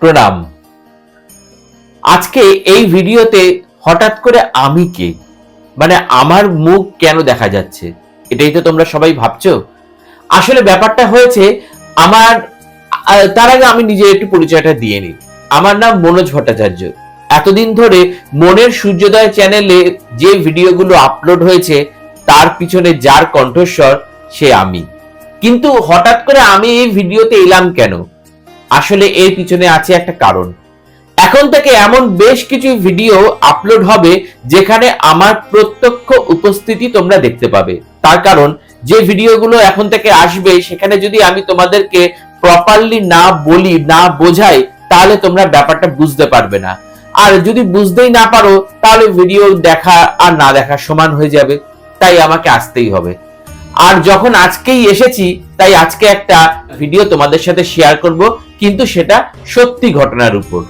প্রণাম। আজকে এই ভিডিওতে হঠাৎ করে আমি কে? মানে আমার মুখ কেন দেখা যাচ্ছে? এটাই তো তোমরা সবাই ভাবছ? আসলে ব্যাপারটা হয়েছে, আমার তার আগে আমি একটু পরিচয়টা দিয়ে নিই। আমার নাম মনোজ ভট্টাচার্য। এতদিন ধরে মনের সূর্যোদয় চ্যানেলে যে ভিডিওগুলো আপলোড হয়েছে, তার পিছনে যার কণ্ঠস্বর সে আমি। কিন্তু হঠাৎ করে আমি এই ভিডিওতে এলাম কেন? আসলে এর পিছনে আছে একটা কারণ। এখন থেকে এমন বেশ কিছু ভিডিও আপলোড হবে যেখানে আমার প্রত্যক্ষ উপস্থিতি তোমরা দেখতে পাবে। তার কারণ, যে ভিডিওগুলো এখন থেকে আসবে, সেখানে যদি আমি তোমাদেরকে প্রপারলি না বলি, না বোঝাই, তাহলে তোমরা ব্যাপারটা বুঝতে পারবে না। আর যদি বুঝতেই না পারো, তাহলে ভিডিও দেখা আর না দেখা সমান হয়ে যাবে। তাই আমাকে আসতেই হবে। আর যখন আজকেই এসেছি, তাই আজকে একটা ভিডিও তোমাদের সাথে শেয়ার করব। কিন্তু সেটা সত্যি ঘটনার উপর।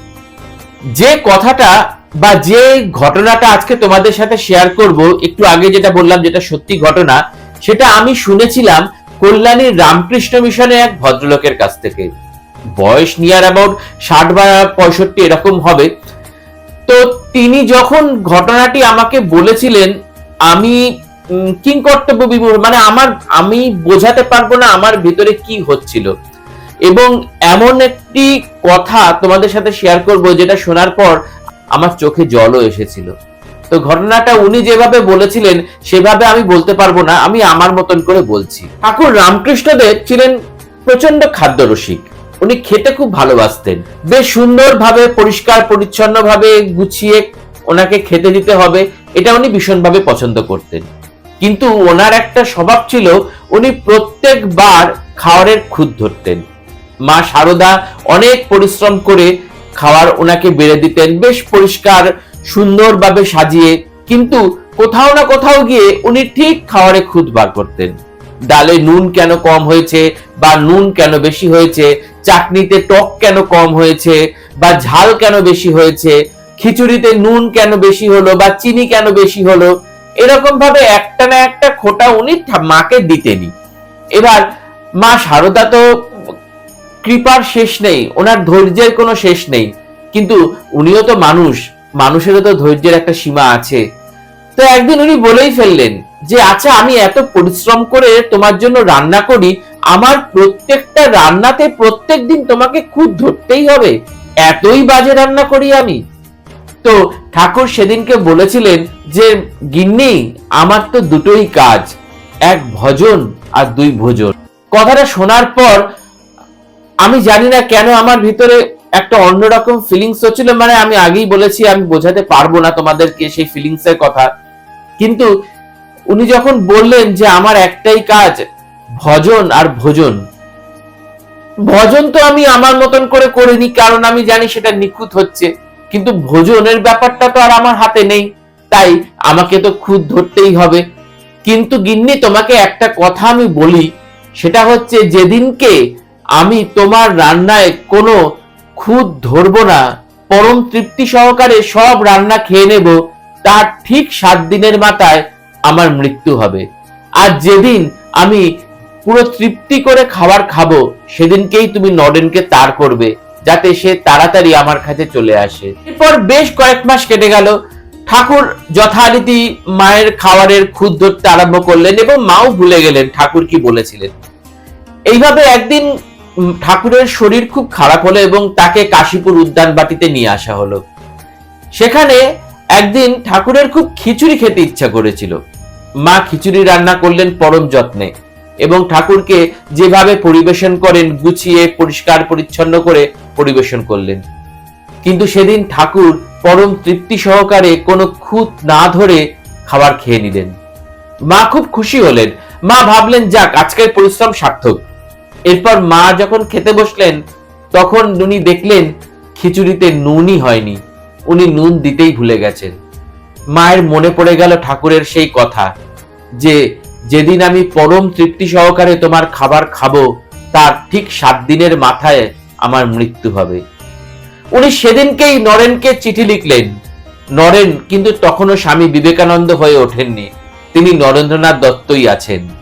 যে কথাটা বা যে ঘটনাটা আজকে তোমাদের সাথে শেয়ার করব একটু আগে যেটা বললাম যেটা সত্যি ঘটনা সেটা আমি শুনেছিলাম কল্যাণীর রামকৃষ্ণ মিশনে এক ভদ্রলোকের কাছ থেকে। বয়স নিয়ার অ্যাবাউট ষাট বা পঁয়ষট্টি এরকম হবে। তো তিনি যখন ঘটনাটি আমাকে বলেছিলেন আমি উম, কিংকর্তব্য বিমূঢ় মানে আমার আমি বোঝাতে পারব না আমার ভিতরে কি হচ্ছিল। এবং এমন একটি কথা তোমাদের সাথে শেয়ার করব যেটা শোনার পর আমার চোখে জলও এসেছিল। তো ঘটনাটা উনি যেভাবে বলেছিলেন, সেভাবে আমি বলতে পারব না, আমি আমার মতন করে বলছি। ঠাকুর রামকৃষ্ণদেব ছিলেন প্রচণ্ড খাদ্য রসিক উনি খেতে খুব ভালোবাসতেন। বেশ সুন্দরভাবে, পরিষ্কার, পরিচ্ছন্নভাবে গুছিয়ে ওনাকে খেতে দিতে হবে, এটা উনি ভীষণভাবে পছন্দ করতেন। কিন্তু ওনার একটা স্বভাব ছিল, উনি প্রত্যেকবার খাওয়ারের খুদ ধরতেন। মা শারদা অনেক পরিশ্রম করে খাওয়ার ওনাকে বেড়ে দিতেন। বেশ পরিষ্কার, সুন্দরভাবে সাজিয়ে, কিন্তু কোথাও না কোথাও গিয়ে উনি ঠিক খাবারে খুদ বার করতেন। ডালে নুন কেন কম হয়েছে বা নুন কেন বেশি হয়েছে, চাটনিতে টক কেন কম হয়েছে বা ঝাল কেন বেশি হয়েছে, খিচুড়িতে নুন কেন বেশি হলো বা চিনি কেন বেশি হলো এরকম ভাবে একটা না একটা খোটা উনি মাকে দিতেনই। এবার মা শারদা তো কৃপার শেষ নেই, ওনার ধৈর্যের কোনো শেষ নেই। কিন্তু উনিও তো মানুষ, মানুষেরও তো ধৈর্যের একটা সীমা আছে। তো একদিন উনি বলেই ফেললেন যে আচ্ছা আমি এত পরিশ্রম করে তোমার জন্য রান্না করি, আমার প্রত্যেকটা রান্নাতে প্রত্যেক দিন তোমাকে খুব ধরতেই হবে, এতই বাজে রান্না করি আমি। তো ঠাকুর সেদিনকে বলেছিলেন যে, গিন্নি, আমার তো দুটোই কাজ, এক ভজন আর দুই ভোজন। কথাটা শোনার পর আমি জানি না কেন আমার ভিতরে একটা অন্যরকম ফিলিংস হচ্ছিল মানে আমি আগেই বলেছি, আমি বোঝাতে পারব না তোমাদেরকে সেই ফিলিংস এর কথা। কিন্তু উনি যখন বললেন যে আমার একটাই কাজ, ভজন আর ভোজন। ভজন তো আমি আমার মতন করে করিনি, কারণ আমি জানি সেটা নিখুঁত হচ্ছে। কিন্তু ভোজনের ব্যাপারটা তো আর আমার হাতে নেই, তাই আমাকে তো খুদ ধরতেই হবে। কিন্তু গিন্নি, তোমাকে একটা কথা আমি বলি, সেটা হচ্ছে, যেদিনকে আমি তোমার রান্নায় কোনো খুদ ধরবো না, পরম তৃপ্তি সহকারে সব রান্না খেয়ে নেব, তার ঠিক সাত দিনের মাথায় আমার মৃত্যু হবে। আর যেদিন আমি পুরো তৃপ্তি করে খাবার খাব, সেদিনকেই তুমি নরেনকে তার করবে, যাতে সে তাড়াতাড়ি আমার কাছে চলে আসে। এরপর বেশ কয়েক মাস কেটে গেল। ঠাকুর যথারীতি মায়ের খাবারের খুদ ধরতে আরম্ভ করলেন এবং মাও ভুলে গেলেন ঠাকুর কি বলেছিলেন। এইভাবে একদিন ঠাকুরের শরীর খুব খারাপ হলো এবং তাকে কাশীপুর উদ্যান বাটিতে নিয়ে আসা হলো। সেখানে একদিন ঠাকুরের খুব খিচুড়ি খেতে ইচ্ছা করেছিল। মা খিচুড়ি রান্না করলেন পরম যত্নে এবং ঠাকুরকে যেভাবে পরিবেশন করেন, গুছিয়ে, পরিষ্কার, পরিচ্ছন্ন করে পরিবেশন করলেন। কিন্তু সেদিন ঠাকুর পরম তৃপ্তি সহকারে কোনো খুঁত না ধরে খাবার খেয়ে নিলেন। মা খুব খুশি হলেন। মা ভাবলেন, যাক, আজকের পরিশ্রম সার্থক। এরপর মা যখন খেতে বসলেন, তখন উনি দেখলেন খিচুড়িতে নুনই হয়নি। উনি নুন দিতেই ভুলে গেছেন। মায়ের মনে পড়ে গেল ঠাকুরের সেই কথা যে, যেদিন আমি পরম তৃপ্তি সহকারে তোমার খাবার খাব, তার ঠিক সাত দিনের মাথায় আমার মৃত্যু হবে। উনি সেদিনকেই নরেনকে চিঠি লিখলেন। নরেন কিন্তু তখনও স্বামী বিবেকানন্দ হয়ে ওঠেননি। তিনি নরেন্দ্রনাথ দত্তই আছেন।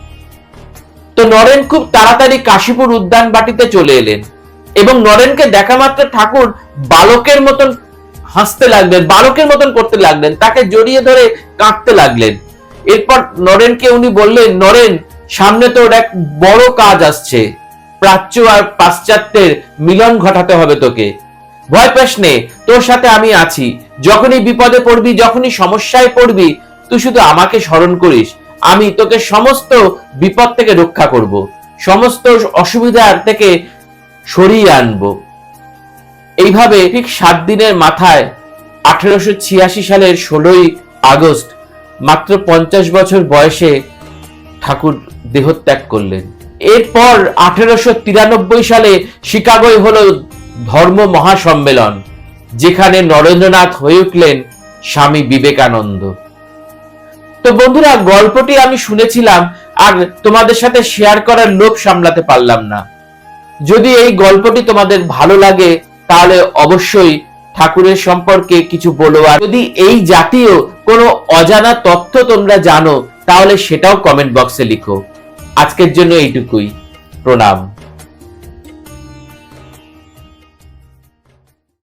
তো নরেন খুব তাড়াতাড়ি কাশীপুর উদ্যান বাটিতে চলে এলেন এবং নরেনকে দেখা মাত্র ঠাকুর বালকের মতন হাসতে লাগলেন, বালকের মতন করতে লাগলেন, তাকে জড়িয়ে ধরে কাঁদতে লাগলেন। এরপর নরেনকে উনি বললেন, নরেন, সামনে তোর এক বড় কাজ আসছে। প্রাচ্য আর পাশ্চাত্যের মিলন ঘটাতে হবে তোকে। ভয় প্রশ্নে তোর সাথে আমি আছি। যখনই বিপদে পড়বি, যখনই সমস্যায় পড়বি, তুই শুধু আমাকে স্মরণ করিস। আমি তোকে সমস্ত বিপদ থেকে রক্ষা করব। সমস্ত অসুবিধার থেকে সরিয়ে আনব। এইভাবে ঠিক সাত দিনের মাথায় আঠেরোশো ছিয়াশি সালের ষোলোই আগস্ট মাত্র পঞ্চাশ বছর বয়সে ঠাকুর দেহত্যাগ করলেন। এরপর আঠেরোশো তিরানব্বই সালে শিকাগোয় হলো ধর্ম মহাসম্মেলন, যেখানে নরেন্দ্রনাথ হয়ে উঠলেন স্বামী বিবেকানন্দ। তো বন্ধুরা, গল্পটি আমি শুনেছিলাম, আর তোমাদের সাথে শেয়ার করার লোভ সামলাতে পারলাম না। যদি এই গল্পটি তোমাদের ভালো লাগে, তাহলে অবশ্যই ঠাকুরের সম্পর্কে কিছু বলো, আর যদি এই জাতীয় কোনো অজানা তথ্য তোমরা জানো, তাহলে সেটাও কমেন্ট বক্সে লিখো। আজকের জন্য এইটুকুই। প্রণাম।